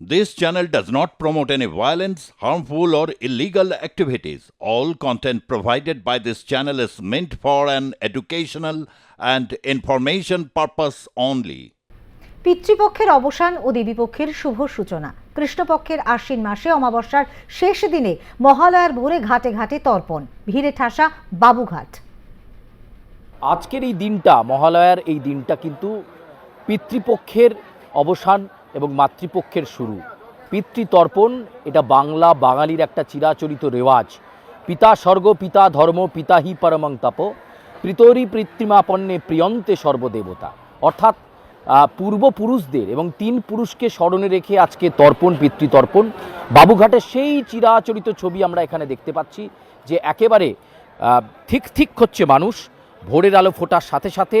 This channel does not promote any violence, harmful, or illegal activities. All content provided by this channel is meant for an educational and information purpose only. পিতৃপক্ষের অবসান ও দেবীপক্ষের শুভ সূচনা কৃষ্ণপক্ষের আশ্বিন মাসে অমাবস্যার শেষ দিনে মহালয়ার ভোরে ঘাটে ঘাটে তর্পণ ভিড়ে ঠাসা বাবুঘাট আজকের এই দিনটা মহালয়ার এই দিনটা কিন্তু পিতৃপক্ষের অবসান এবং মাতৃপক্ষের শুরু। পিতৃতর্পণ, এটা বাংলা বাঙালির একটা চিরাচরিত রেওয়াজ। পিতা স্বর্গ, পিতা ধর্ম, পিতা হি পরমং তপ। পিতরি পিতৃমাপন্নে প্রিয়ন্তে সর্বদেবতা। অর্থাৎ পূর্বপুরুষদের এবং তিন পুরুষকে স্মরণে রেখে আজকে তর্পণ, পিতৃতর্পণ। বাবুঘাটের সেই চিরাচরিত ছবি আমরা এখানে দেখতে পাচ্ছি, যে একেবারে ঠিক ঠিক হচ্ছে মানুষ। ভোরের আলো ফোটার সাথে সাথে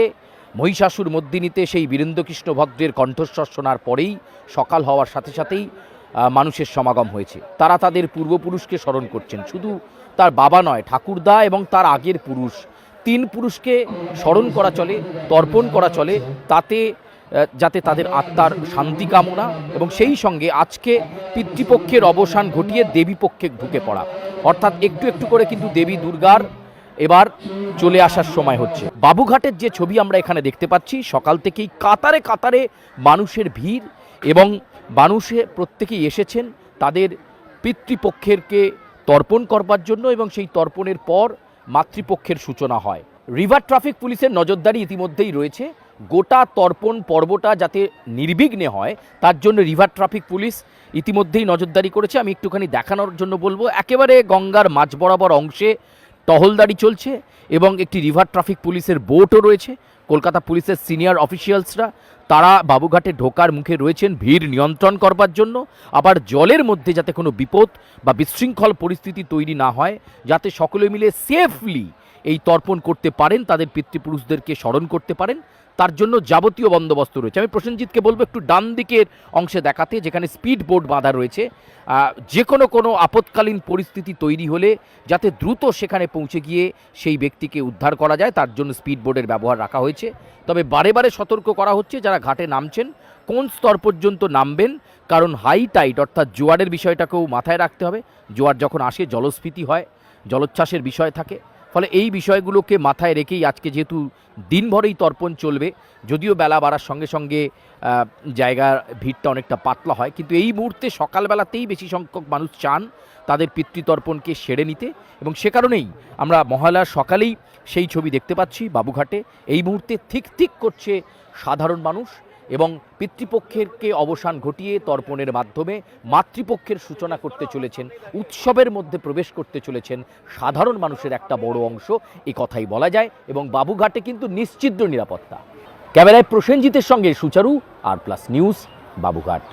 মহিষাসুর মদ্দিনীতে সেই বীরেন্দ্রকৃষ্ণ ভদ্রের কণ্ঠস্বর শোনার পরেই সকাল হওয়ার সাথে সাথেই মানুষের সমাগম হয়েছে। তারা তাদের পূর্বপুরুষকে স্মরণ করছেন। শুধু তার বাবা নয়, ঠাকুরদা এবং তার আগের পুরুষ। তিন পুরুষকে স্মরণ করা চলে, তর্পণ করা চলে, তাতে যাতে তাদের আত্মার শান্তি কামনা এবং সেই সঙ্গে আজকে পিতৃপক্ষের অবসান ঘটিয়ে দেবীপক্ষে ঢুকে পড়া। অর্থাৎ একটু একটু করে কিন্তু দেবী দুর্গার এবার চলে আসার সময় হচ্ছে। বাবুঘাটের যে ছবি আমরা এখানে দেখতে পাচ্ছি, সকাল থেকেই কাতারে কাতারে মানুষের ভিড় এবং মানুষে প্রত্যেকেই এসেছেন তাদের পিতৃপক্ষেরকে তর্পণ করবার জন্য এবং সেই তর্পণের পর মাতৃপক্ষের সূচনা হয়। রিভার ট্রাফিক পুলিশের নজরদারি ইতিমধ্যেই রয়েছে। গোটা তর্পণ পর্বটা যাতে নির্বিঘ্নে হয়, তার জন্য রিভার ট্রাফিক পুলিশ ইতিমধ্যেই নজরদারি করেছে। আমি একটুখানি দেখানোর জন্য বলব, একেবারে গঙ্গার মাঝ বরাবর অংশে টহলদারি চলছে এবং একটি রিভার ট্রাফিক পুলিশের বোটও রয়েছে। কলকাতা পুলিশের সিনিয়র অফিসিয়ালসরা, তারা বাবুঘাটে ঢোকার মুখে রয়েছেন ভিড় নিয়ন্ত্রণ করবার জন্য। আবার জলের মধ্যে যাতে কোনো বিপদ বা বিশৃঙ্খল পরিস্থিতি তৈরি না হয়, যাতে সকলে মিলে সেফলি এই তর্পণ করতে পারেন, তাদের পিতৃপুরুষদেরকে স্মরণ করতে পারেন। তার জন্য যাবতীয় বন্দোবস্ত রয়েছে। আমি প্রসেনজিৎকে বলব একটু ডান দিকের অংশে দেখাতে, যেখানে স্পিড বোর্ড বাঁধা রয়েছে। যে কোনো কোনো আপৎকালীন পরিস্থিতি তৈরি হলে যাতে দ্রুত সেখানে পৌঁছে গিয়ে সেই ব্যক্তিকে উদ্ধার করা যায়, তার জন্য স্পিড বোর্ডের ব্যবহার রাখা হয়েছে। তবে বারে বারে সতর্ক করা হচ্ছে যারা ঘাটে নামছেন, কোন স্তর পর্যন্ত নামবেন, কারণ হাই টাইট অর্থাৎ জোয়ারের বিষয়টাকেও মাথায় রাখতে হবে। জোয়ার যখন আসে, জলস্ফীতি হয়, জলোচ্ছ্বাসের বিষয় থাকে। ফলে এই বিষয়গুলোকে মাথায় রেখেই আজকে যেহেতু দিনভরেই তর্পণ চলবে, যদিও বেলা বাড়ার সঙ্গে সঙ্গে জায়গার ভিড়টা অনেকটা পাতলা হয়। কিন্তু এই মুহূর্তে সকালবেলাতেই বেশি সংখ্যক মানুষ চান তাদের পিতৃতর্পণকে সেরে নিতে এবং সে কারণেই আমরা মহালয়ার সকালেই সেই ছবি দেখতে পাচ্ছি বাবুঘাটে। এই মুহূর্তে থিক থিক করছে সাধারণ মানুষ। এবং পিতৃপক্ষেরকে অবসান ঘটিয়ে তর্পণের মাধ্যমে মাতৃপক্ষের সূচনা করতে চলেছেন, উৎসবের মধ্যে প্রবেশ করতে চলেছেন সাধারণ মানুষের একটা বড় অংশ এই কথাই বলা যায় এবং বাবুঘাটে কিন্তু নিশ্চিদ্র নিরাপত্তা। ক্যামেরায় প্রসেনজিতের সঙ্গে সুচারু, আর প্লাস নিউজ, বাবুঘাট।